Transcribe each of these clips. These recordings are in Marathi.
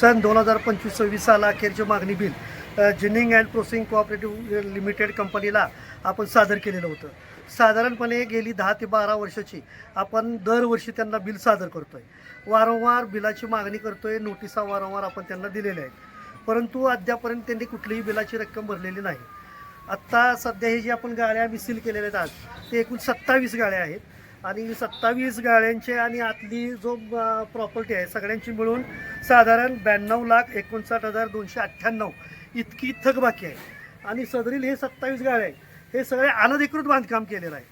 सन दोन हजार पंचवीस सव्वीस साला अखेरची मागणी bill ginning and processing cooperative limited कंपनीला आपण सादर केलेलं होतं. साधारणपणे गेली दहा ते बारा वर्षाची आपण दरवर्षी त्यांना बिल सादर करतोय. वारंवार बिलाची मागणी करतोय नोटिसा वारंवार आपण त्यांना दिलेल्या आहेत. परंतु अद्यापर्यंत त्यांनी कुठलीही बिलाची रक्कम भरलेली नाही. आत्ता सध्या हे जे आपण गाड्या आम्ही सील केलेल्या आहेत आज ते एकूण सत्तावीस गाड्या आहेत. आणि सत्तावीस गाळ्यांचे आणि आतली जो प्रॉपर्टी आहे सगळ्यांची मिळून साधारण ब्याण्णव लाख एकोणसाठ हजार दोनशे अठ्ठ्याण्णव इतकी थकबाकी आहे. आणि सदरील हे सत्तावीस गाळे आहे हे सगळे अनधिकृत बांधकाम केलेलं आहे.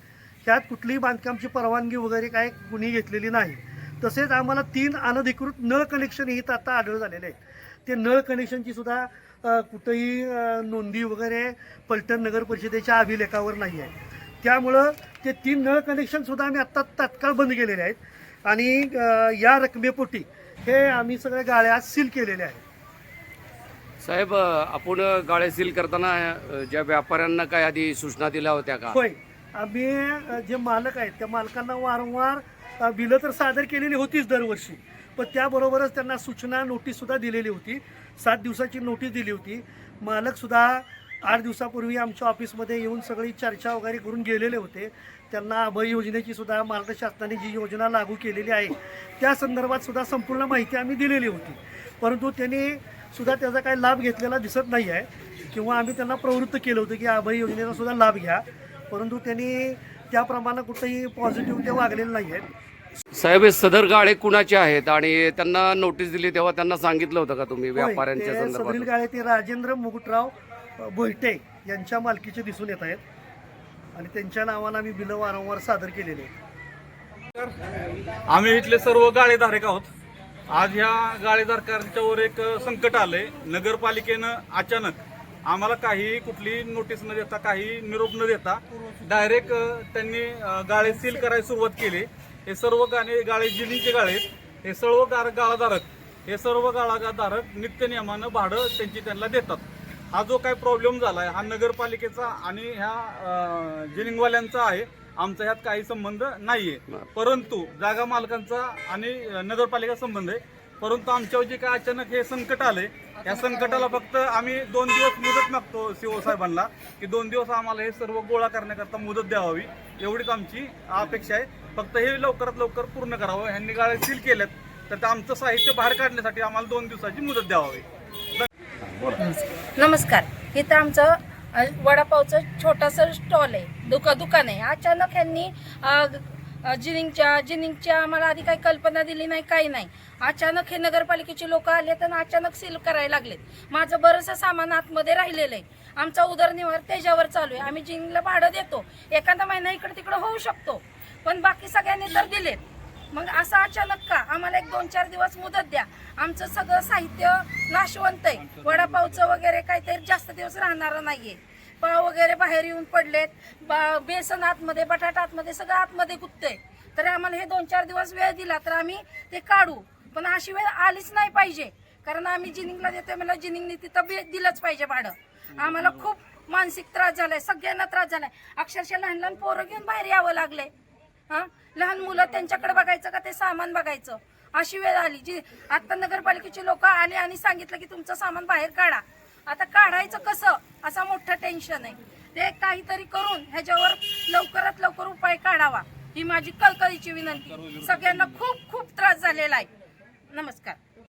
त्यात कुठलीही बांधकामची परवानगी वगैरे काय कुणी घेतलेली नाही. तसेच आम्हाला तीन अनधिकृत नळ कनेक्शन ही आता आढळ झालेले आहेत. ते नळ कनेक्शनची सुद्धा कुठंही नोंदी वगैरे पलटण नगर परिषदेच्या अभिलेखावर नाही आहे त्यामुळं ते तीन नळ कनेक्शनसुद्धा आम्ही आत्ता तात्काळ बंद केलेले आहेत. आणि या रकमेपोटी हे आम्ही सगळ्या गाड्या सील केलेल्या आहेत. साहेब आपण गाड्या सील करताना ज्या व्यापाऱ्यांना काय आधी सूचना दिल्या होत्या का? होय. आम्ही जे मालक आहेत त्या मालकांना वारंवार बिलं तर सादर केलेली होतीच दरवर्षी. पण त्याबरोबरच त्यांना सूचना नोटीससुद्धा दिलेली होती. सात दिवसाची नोटीस दिली होती. मालकसुद्धा आठ दिवसापूर्वी आमच्या ऑफिसमध्ये येऊन सगळी चर्चा वगैरे करून गेलेले होते. त्यांना अभय योजनेची सुद्धा महाराष्ट्र शासनाने जी योजना लागू केलेली आहे त्या संदर्भात सुद्धा संपूर्ण माहिती आम्ही दिलेली होती. परंतु त्यांनी सुद्धा त्याचा काही लाभ घेतलेला दिसत नाही आहे. किंवा आम्ही त्यांना प्रवृत्त केलं होतं की अभय योजनेचा सुद्धा लाभ घ्या. परंतु त्यांनी त्याप्रमाणे कुठेही पॉझिटिव्ह ते वागलेले नाही आहेत साहेब हे सदर गाळे कुणाचे आहेत? आणि त्यांना नोटीस दिली तेव्हा त्यांना सांगितलं होतं का तुम्ही व्यापाऱ्यांच्या सदरील संदर्भात गाळे ते राजेंद्र मुगटराव भोयटे यांच्या मालकीचे दिसून येत आहेत. आणि त्यांच्या नावानं आम्ही बिलं वारंवार सादर केलेले आहेत. आम्ही इथले सर्व गाळेधारक आहोत. आज ह्या गाळेधारकांच्यावर एक संकट आलंय. नगरपालिकेनं अचानक आम्हाला काही कुठली नोटीस न देता काही निरोप न देता डायरेक्ट त्यांनी गाळे सील करायला सुरुवात केली. हे सर्व गाणे गाळे जिनीचे गाळे आहेत. हे सर्व गाळ गाळाधारक हे सर्व गाळाधारक नित्य नियमानं भाडं त्यांची त्यांना देतात. हा जो काही प्रॉब्लेम झाला आहे हा नगरपालिकेचा आणि ह्या जिनिंगवाल्यांचा आहे. आमचा ह्यात काही संबंध नाहीये. परंतु जागा मालकांचा आणि नगरपालिका संबंध आहे. परंतु आमच्यावर जे काय अचानक हे संकट आले या संकटाला फक्त आम्ही दोन दिवस मुदत मागतो सीओ साहेबांना की दोन दिवस आम्हाला हे सर्व गोळा करण्याकरता मुदत द्यावी. एवढीच आमची अपेक्षा आहे. फक्त हे लवकरात लवकर पूर्ण करावं. ह्यांनी गाड्या सील केल्यात तर ते आमचं साहित्य बाहेर काढण्यासाठी आम्हाला दोन दिवसाची मुदत द्यावी. नमस्कार. इथं आमचं वडापावचं छोटंसं स्टॉल आहे. दुका दुकान आहे. अचानक ह्यांनी जिनिंगच्या जिनिंगच्या आम्हाला आधी काही कल्पना दिली नाही काही नाही. अचानक हे नगरपालिकेचे लोक आले तर अचानक सील करायला लागलेत. माझं बरंचसं सामान आतमध्ये राहिलेलं आहे. आमचा उदरनिर्वाह त्याच्यावर चालू आहे. आम्ही जिनिंगला भाडं देतो. एखादा महिना इकडे तिकडं होऊ शकतो. पण बाकी सगळ्यांनी तर दिलेत. मग असं अचानक का? आम्हाला एक दोन चार दिवस मुदत द्या. आमचं सगळं साहित्य नाशवंत आहे. वडापावचं वगैरे काहीतरी जास्त दिवस राहणारं नाहीये. पाव वगैरे बाहेर येऊन पडलेत. बा- बेसन आतमध्ये बटाटा आतमध्ये सगळं आतमध्ये गुत्तंय. तर आम्हाला हे दोन चार दिवस वेळ दिला तर आम्ही ते काढू. पण अशी वेळ आलीच नाही पाहिजे. कारण आम्ही जिनिंगला देतोय मला जिनिंगने तिथं बे दिलंच पाहिजे भाडं. आम्हाला खूप मानसिक त्रास झालाय. सगळ्यांना त्रास झालाय. अक्षरशः लहान लहान पोरं घेऊन बाहेर यावं लागलंय. हा? लहान मुलं त्यांच्याकडे बघायचं का ते सामान बघायचं? अशी वेळ आली जी आता नगरपालिकेची लोक आले आणि सांगितलं की तुमचं सामान बाहेर काढा. आता काढायचं कसं? असा मोठं टेन्शन आहे. ते काहीतरी करून ह्याच्यावर लवकरात लवकर उपाय काढावा. ही माझी कळकळीची विनंती. सगळ्यांना खूप खूप त्रास झालेला आहे. नमस्कार.